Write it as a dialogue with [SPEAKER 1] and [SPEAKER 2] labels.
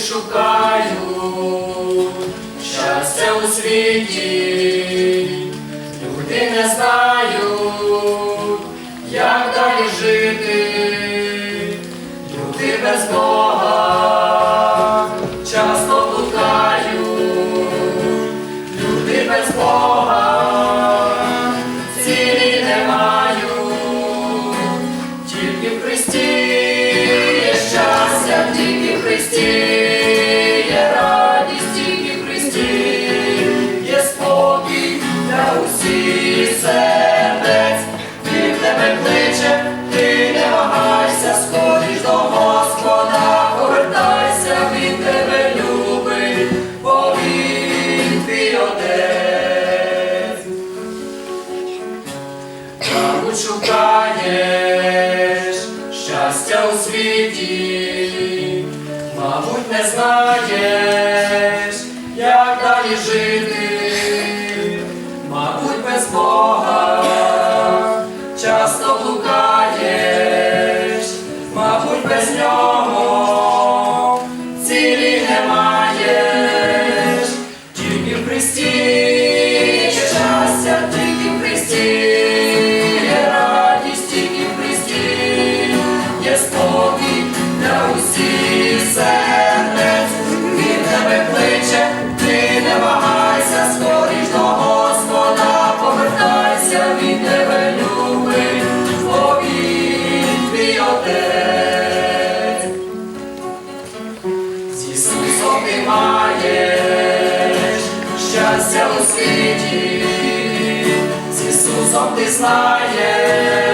[SPEAKER 1] шукають щастя у світі, люди не знають, як далі жити, люди без Бога знаєш, як далі жити, мабуть, без Бога часто блукаєш, мабуть, без нього цілі не маєш, тільки в Христі щастя, тільки в Христі радість, тільки в Христі є спокій для усіх маєш щастя у світі, з Ісусом ти знаєш,